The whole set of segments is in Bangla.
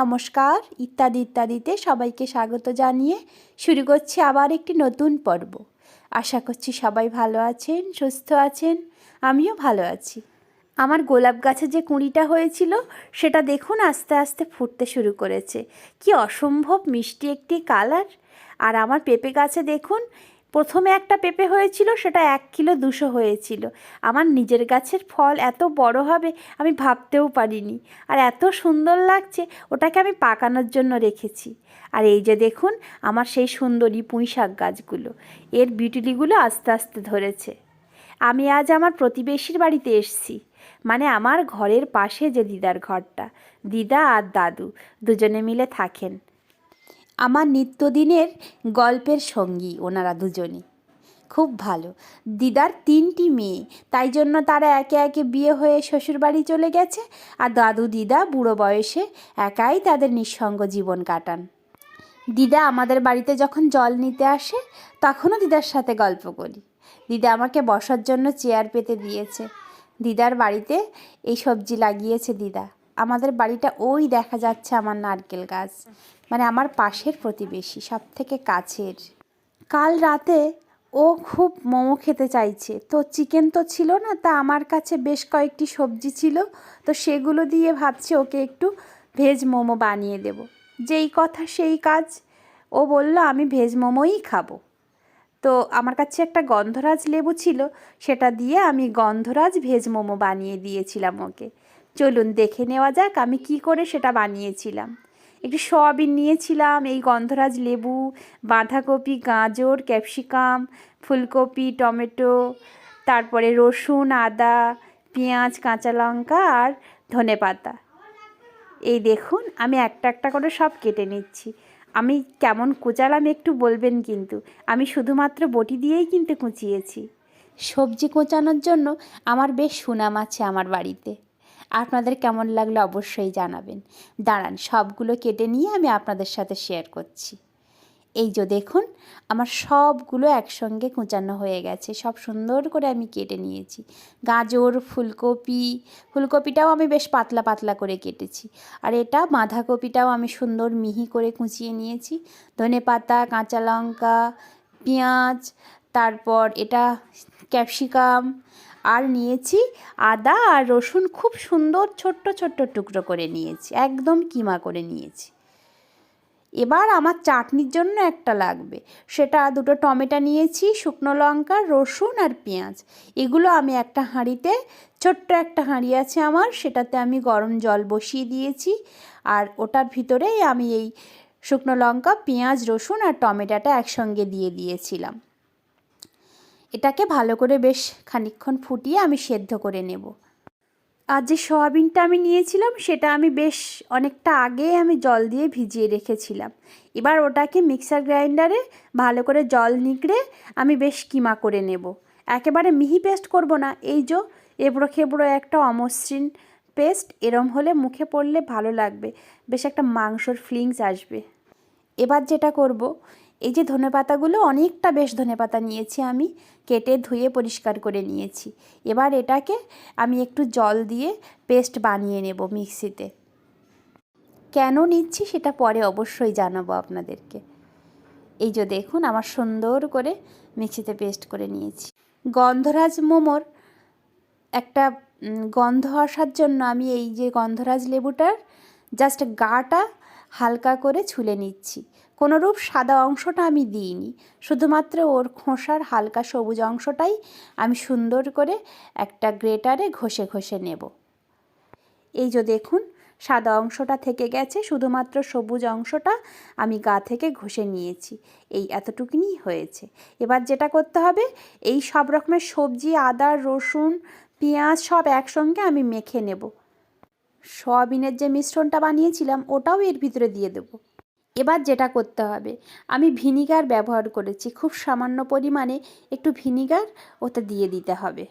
নমস্কার, ইত্যাদি, ইত্যাদিতে সবাইকে স্বাগত জানিয়ে শুরু করছি আবার একটি নতুন পর্ব। আশা করছি সবাই ভালো আছেন, সুস্থ আছেন, আমিও ভালো আছি। আমার গোলাপ গাছে যে কুঁড়িটা হয়েছিল, সেটা দেখুন আস্তে আস্তে ফুটতে শুরু করেছে। কি অসম্ভব মিষ্টি একটি কালার। আর আমার পেঁপে গাছে দেখুন প্রথমে একটা পেঁপে হয়েছিল, সেটা এক কিলো দুশো হয়েছিল। আমার নিজের গাছের ফল এত বড় হবে, আমি ভাবতেও পারিনি। আর এত সুন্দর লাগছে, ওটাকে আমি পাকানোর জন্য রেখেছি। আর এই যে দেখুন, আমার সেই সুন্দরী পুঁই শাক গাছগুলো। এর বিটুলিগুলো আস্তে আস্তে ধরেছে। আমি আজ আমার প্রতিবেশীর বাড়িতে এসছি। মানে আমার ঘরের পাশে যে দিদার ঘরটা। দিদা আর দাদু, দুজনে মিলে থাকেন। আমার নিত্যদিনের গল্পের সঙ্গী ওনারা দুজনই। খুব ভালো। দিদার তিনটি মেয়ে, তাই জন্য তারা একে একে বিয়ে হয়ে শ্বশুরবাড়ি চলে গেছে আর দাদু দিদা বুড়ো বয়সে একাই তাদের নিঃসঙ্গ জীবন কাটান। দিদা আমাদের বাড়িতে যখন জল নিতে আসে, তখনও দিদার সাথে গল্প করি। দিদা আমাকে বসার জন্য চেয়ার পেতে দিয়েছে। দিদার বাড়িতে এই সবজি লাগিয়েছে দিদা। আমাদের বাড়িটা ওই দেখা যাচ্ছে আমার নারকেল গাছ। মানে আমার পাশের প্রতিবেশী সব থেকে কাছের। কাল রাতে ও খুব মোমো খেতে চাইছে। তো চিকেন তো ছিল না, তা আমার কাছে বেশ কয়েকটি সবজি ছিল। তো সেগুলো দিয়ে ভাবছি ওকে একটু ভেজ মোমো বানিয়ে দেব। যেই কথা সেই কাজ, ও বলল, আমি ভেজ মোমোই খাব। তো আমার কাছে একটা গন্ধরাজ লেবু ছিল, সেটা দিয়ে আমি গন্ধরাজ ভেজ মোমো বানিয়ে দিয়েছিলাম ওকে। চলুন দেখে নেওয়া যাক আমি কি করে সেটা বানিয়েছিলাম। একটু সয়াবিন নিয়েছিলাম, এই গন্ধরাজ লেবু, বাঁধাকপি, গাজর, ক্যাপসিকাম, ফুলকপি, টমেটো, তারপরে রসুন, আদা, পেঁয়াজ, কাঁচা লঙ্কা আর ধনে পাতা। এই দেখুন, আমি একটা একটা করে সব কেটে নিচ্ছি। আমি কেমন কুচালাম একটু বলবেন কিন্তু, আমি শুধুমাত্র বটি দিয়েই কিন্তু কুচিয়েছি। সবজি কোচানোর জন্য আমার বেশ সুনাম আছে আমার বাড়িতে। আপনাদের কেমন লাগল অবশ্যই জানাবেন। দাঁড়ান, সবগুলো কেটে নিয়ে আমি আপনাদের সাথে শেয়ার করছি। এই যে দেখুন, আমার সবগুলো একসঙ্গে কুচানো হয়ে গেছে। সব সুন্দর করে আমি কেটে নিয়েছি। গাজর, ফুলকপি, ফুলকপিটাও আমি বেশ পাতলা পাতলা করে কেটেছি। আর এটা বাঁধাকপিটাও আমি সুন্দর মিহি করে কুচিয়ে নিয়েছি। ধনে পাতা, কাঁচা লঙ্কা, পেঁয়াজ, তারপর এটা ক্যাপসিকাম আর নিয়েছি আদা আর রসুন খুব সুন্দর ছোট্ট ছোট্ট টুকরো করে নিয়েছি, একদম কিমা করে নিয়েছি। এবার আমার চাটনির জন্য একটা লাগবে, সেটা দুটো টমেটো নিয়েছি, শুকনো লঙ্কা, রসুন আর পেঁয়াজ। এগুলো আমি একটা হাঁড়িতে, ছোট্ট একটা হাঁড়ি আছে আমার, সেটাতে আমি গরম জল বসিয়ে দিয়েছি। আর ওটার ভিতরেই আমি এই শুকনো লঙ্কা, পেঁয়াজ, রসুন আর টমেটোটা একসঙ্গে দিয়ে দিয়েছিলাম। এটাকে ভালো করে বেশ খানিকক্ষণ ফুটিয়ে আমি সেদ্ধ করে নেব। আর যে সয়াবিনটা আমি নিয়েছিলাম, সেটা আমি বেশ অনেকটা আগে আমি জল দিয়ে ভিজিয়ে রেখেছিলাম। এবার ওটাকে মিক্সার গ্রাইন্ডারে ভালো করে জল নিগড়ে আমি বেশ কিমা করে নেব। একেবারে মিহি পেস্ট করব না, এই যে এবড়ো খেবড়ো একটা অমসৃণ পেস্ট, এরম হলে মুখে পড়লে ভালো লাগবে। বেশ একটা মাংসর ফিলিংস আসবে। এবার যেটা করব এই যে ধনেপাতাগুলো অনেকটা বেশ ধনেপাতা নিয়েছি আমি, কেটে ধুয়ে পরিষ্কার করে নিয়েছি। এবার এটাকে আমি একটু জল দিয়ে পেস্ট বানিয়ে নেব মিক্সিতে। কেন নিচ্ছি সেটা পরে অবশ্যই জানাব আপনাদেরকে। এই যে দেখুন, আমার সুন্দর করে মিক্সিতে পেস্ট করে নিয়েছি। গন্ধরাজ মোমোর একটা গন্ধ আসার জন্য আমি এই যে গন্ধরাজ লেবুটার জাস্ট গাটা হালকা করে ছুলে নিচ্ছি। কোনোরূপ সাদা অংশটা আমি দিইনি। শুধুমাত্র ওর খোসার হালকা সবুজ অংশটাই আমি সুন্দর করে একটা গ্রেটারে ঘষে ঘষে নেব। এই যে দেখুন, সাদা অংশটা থেকে গেছে, শুধুমাত্র সবুজ অংশটা আমি গা থেকে ঘষে নিয়েছি। এই এতটুকুনি হয়েছে। এবার যেটা করতে হবে, এই সব রকমের সবজি, আদা, রসুন, পেঁয়াজ সব একসঙ্গে আমি মেখে নেব। সয়াবিনের যে মিশ্রণটা বানিয়েছিলাম, ওটাও এর ভিতরে দিয়ে দেবো। এবার যেটা করতে হবে, আমি ভিনিগার ব্যবহার করেছি, খুব সামান্য পরিমাণে একটু ভিনিগার ওতে দিয়ে দিতে হবে।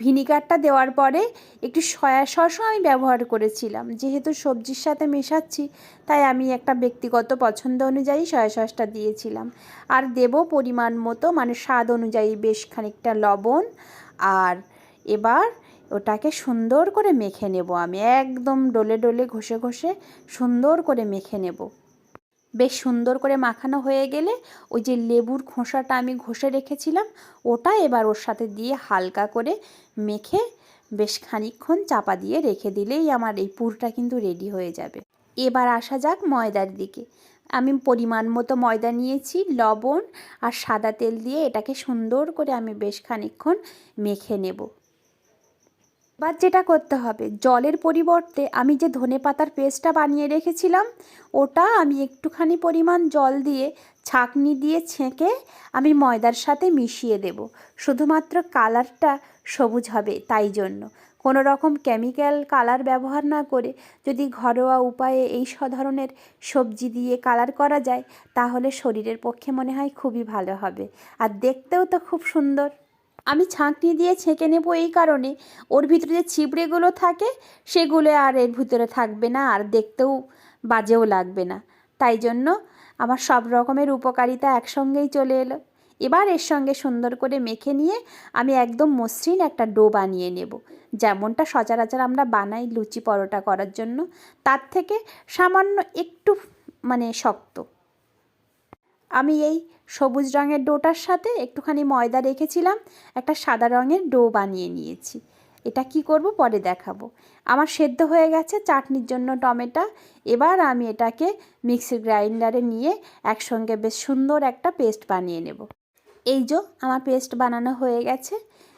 ভিনিগারটা দেওয়ার পরে একটু সয়া সসও আমি ব্যবহার করেছিলাম, যেহেতু সবজির সাথে মেশাচ্ছি, তাই আমি একটা ব্যক্তিগত পছন্দ অনুযায়ী সয়া সসটা দিয়েছিলাম। আর দেব পরিমাণ মতো মানে স্বাদ অনুযায়ী বেশ খানিকটা লবণ, আর এবার ওটাকে সুন্দর করে মেখে নেব আমি, একদম ডলে ডলে ঘষে ঘষে সুন্দর করে মেখে নেব। বেশ সুন্দর করে মাখানো হয়ে গেলে ওই যে লেবুর খোসাটা আমি ঘষে রেখেছিলাম, ওটা এবার ওর সাথে দিয়ে হালকা করে মেখে বেশ খানিকক্ষণ চাপা দিয়ে রেখে দিলেই আমার এই পুরটা কিন্তু রেডি হয়ে যাবে। এবার আসা যাক ময়দার দিকে। আমি পরিমাণ মতো ময়দা নিয়েছি, লবণ আর সাদা তেল দিয়ে এটাকে সুন্দর করে আমি বেশ খানিকক্ষণ মেখে নেব। এবার যেটা করতে হবে, জলের পরিবর্তে আমি যে ধনে পাতার পেস্টটা বানিয়ে রেখেছিলাম, ওটা আমি একটুখানি পরিমাণ জল দিয়ে, ছাঁকনি দিয়ে ছেঁকে আমি ময়দার সাথে মিশিয়ে দেব। শুধুমাত্র কালারটা সবুজ হবে তাই জন্য। কোনো রকম কেমিক্যাল কালার ব্যবহার না করে যদি ঘরোয়া উপায়ে এই ধরনের সবজি দিয়ে কালার করা যায়, তাহলে শরীরের পক্ষে মনে হয় খুবই ভালো হবে। আর দেখতেও তো খুব সুন্দর। আমি ছাঁকনি দিয়ে ছেঁকে নেব এই কারণে। ওর ভিতরে যে ছিবড়েগুলো থাকে, সেগুলো আর এর ভিতরে থাকবে না, আর দেখতেও বাজেও লাগবে না। তাই জন্য আমার সব রকমের উপকারিতা একসঙ্গেই চলে এলো। এবার এর সঙ্গে সুন্দর করে মেখে নিয়ে আমি একদম মসৃণ একটা ডো বানিয়ে নেব। যেমনটা সচরাচর আমরা বানাই লুচি পরোটা করার জন্য, তার থেকে সামান্য একটু মানে শক্ত। আমি এই সবুজ রঙের ডোটার সাথে একটুখানি ময়দা রেখেছিলাম, একটা সাদা রঙের ডো বানিয়ে নিয়েছি। এটা কি করব পরে দেখাবো। আমার সেদ্ধ হয়ে গেছে চাটনির জন্য টমেটা। এবার আমি এটাকে মিক্সি গ্রাইন্ডারে নিয়ে একসঙ্গে বেশ সুন্দর একটা পেস্ট বানিয়ে নেব। এই যে, আমার পেস্ট বানানো হয়ে গেছে।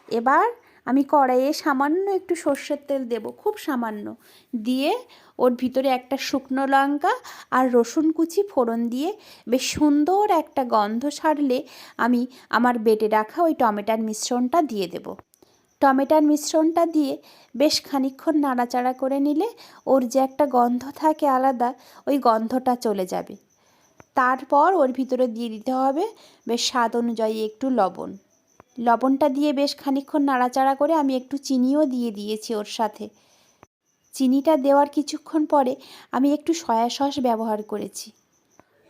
এবার আমি কড়াইয়ে সামান্য একটু সর্ষের তেল দেব, খুব সামান্য। দিয়ে ওর ভিতরে একটা শুকনো লঙ্কা আর রসুন কুচি ফোড়ন দিয়ে বেশ সুন্দর একটা গন্ধ ছাড়লে আমি আমার বেটে রাখা ওই টমেটার মিশ্রণটা দিয়ে দেব। টমেটার মিশ্রণটা দিয়ে বেশ খানিকক্ষণ নাড়াচাড়া করে নিলে ওর যে একটা গন্ধ থাকে আলাদা, ওই গন্ধটা চলে যাবে। তারপর ওর ভিতরে দিয়ে দিতে হবে বেশ স্বাদ অনুযায়ী একটু লবণ। লবণটা দিয়ে বেশ খানিকক্ষণ নাড়াচাড়া করে আমি একটু চিনিও দিয়ে দিয়েছি ওর সাথে। চিনিটা দেওয়ার কিছুক্ষণ পরে আমি একটু সয়া সস ব্যবহার করেছি।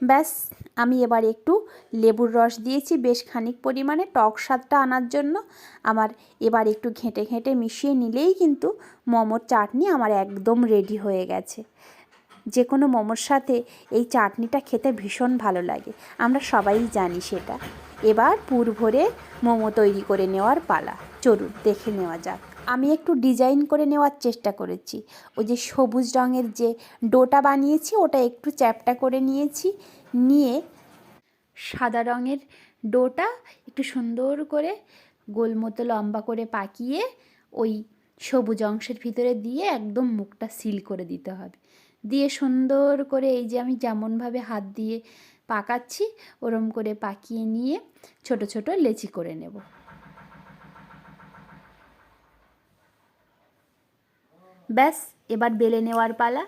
ব্যাস, আমি এবার একটু লেবুর রস দিয়েছি বেশ খানিক পরিমাণে টক স্বাদটা আনার জন্য। আমার এবার একটু ঘেঁটে ঘেঁটে মিশিয়ে নিলেই কিন্তু মোমোর চাটনি আমার একদম রেডি হয়ে গেছে। যে কোনো মোমোর সাথে এই চাটনিটা খেতে ভীষণ ভালো লাগে, আমরা সবাই জানি সেটা। এবার পুর ভরে মোমো তৈরি করে নেওয়ার পালা। চলুন, দেখে নেওয়া যাক। আমি একটু ডিজাইন করে নেওয়ার চেষ্টা করেছি। ওই যে সবুজ রঙের যে ডোটা বানিয়েছি, ওটা একটু চ্যাপটা করে নিয়েছি। নিয়ে সাদা রঙের ডোটা একটু সুন্দর করে গোল মতো লম্বা করে পাকিয়ে ওই সবুজ অংশের ভিতরে দিয়ে একদম মুখটা সিল করে দিতে হবে। দিয়ে সুন্দর করে এই যে আমি যেমনভাবে হাত দিয়ে পাকাচ্ছি, ওরম করে পাকিয়ে নিয়ে ছোট ছোট লেচি করে নেব। ব্যাস, এবার বেলে নেওয়ার পালা।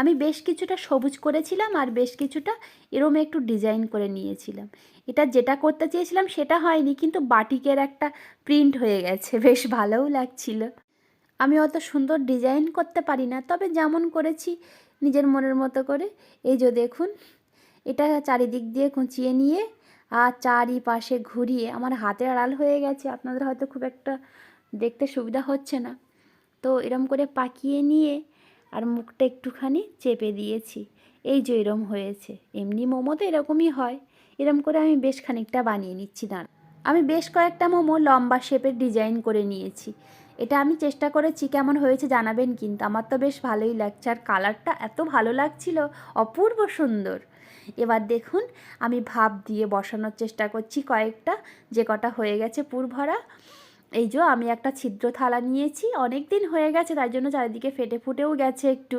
আমি বেশ কিছুটা সবুজ করেছিলাম আর বেশ কিছুটা এরম একটু ডিজাইন করে নিয়েছিলাম। এটা যেটা করতে চেয়েছিলাম সেটা হয়নি, কিন্তু বাটিকের একটা প্রিন্ট হয়ে গেছে, বেশ ভালোও লাগছিল। আমি অত সুন্দর ডিজাইন করতে পারি না, তবে যেমন করেছি নিজের মনের মতো করে। এই যে দেখুন এটা চারিদিক দিয়ে কুঁচিয়ে নিয়ে আর চারিপাশে ঘুরিয়ে। আমার হাতের আড়াল হয়ে গেছে। আপনাদের হয়তো খুব একটা দেখতে সুবিধা হচ্ছে না। তো এরম করে পাকিয়ে নিয়ে আর মুখটা একটুখানি চেপে দিয়েছি। এই যে এরম হয়েছে। এমনি মোমো তো এরকমই হয়। এরম করে আমি বেশ খানিকটা বানিয়ে নিচ্ছি দাঁড় আমি বেশ কয়েকটা মোমো লম্বা শেপের ডিজাইন করে নিয়েছি। এটা আমি চেষ্টা করেছি কেমন হয়েছে জানাবেন, কিন্তু আমার তো বেশ ভালোই লাগছে। আর কালারটা এত ভালো লাগছিল, অপূর্ব সুন্দর। এবার দেখুন, আমি ভাপ দিয়ে বসানোর চেষ্টা করছি কয়েকটা, যে কটা হয়ে গেছে পুর ভরা এই যে আমি একটা ছিদ্র থালা নিয়েছি, অনেক দিন হয়ে গেছে, তাই জন্য চারিদিকে ফেটে ফুটেও গেছে একটু।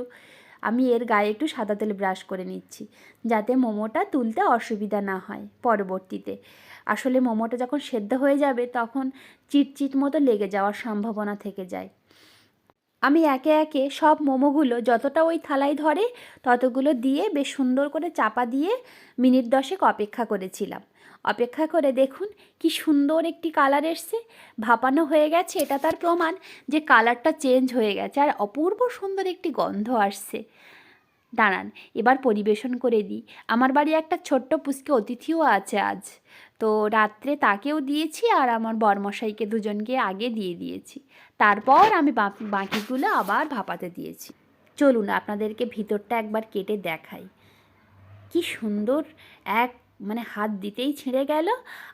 আমি এর গায়ে একটু সাদা তেল ব্রাশ করে নিচ্ছি, যাতে মোমোটা তুলতে অসুবিধা না হয় পরবর্তীতে। আসলে মোমোটা যখন সেদ্ধ হয়ে যাবে, তখন চিটচিট মতো লেগে যাওয়ার সম্ভাবনা থেকে যায়। আমি একে একে সব মোমোগুলো যতটা ওই থালায় ধরে, ততগুলো দিয়ে বেশ সুন্দর করে চাপা দিয়ে মিনিট দশেক অপেক্ষা করেছিলাম। অপেক্ষা করে দেখুন কি সুন্দর একটি কালার এসছে। ভাপানো হয়ে গেছে, এটা তার প্রমাণ যে কালারটা চেঞ্জ হয়ে গেছে আর অপূর্ব সুন্দর একটি গন্ধ আসছে। দাঁড়ান, এবার পরিবেশন করে দিই। আমার বাড়ি একটা ছোট্ট পুষ্কে অতিথিও আছে আজ। তো রাত্রে তাকেও দিয়েছি আর আমার বরমশাইকে দুজনকে আগে দিয়ে দিয়েছি। তারপর আমি বাকি বাকিগুলো আবার ভাপাতে দিয়েছি। চলুন আপনাদেরকে ভিতরটা একবার কেটে দেখাই। কি সুন্দর এক মানে হাত দিতেই ছিঁড়ে গেল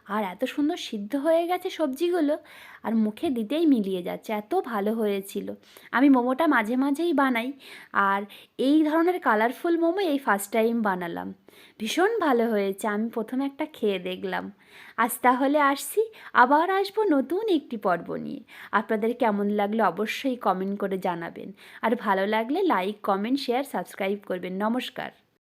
আর এত সুন্দর সিদ্ধ হয়ে গেছে সবজিগুলো আর মুখে দিতেই মিলিয়ে যাচ্ছে, এত ভালো হয়েছিল। আমি মোমোটা মাঝে মাঝেই বানাই আর এই ধরনের কালারফুল মোমো এই ফার্স্ট টাইম বানালাম। ভীষণ ভালো হয়েছে, আমি প্রথমে একটা খেয়ে দেখলাম। আজ তাহলে আসছি, আবার আসব নতুন একটি পর্ব নিয়ে। আপনাদের কেমন লাগল অবশ্যই কমেন্ট করে জানাবেন। আর ভালো লাগলে লাইক কমেন্ট শেয়ার সাবস্ক্রাইব করবেন। নমস্কার।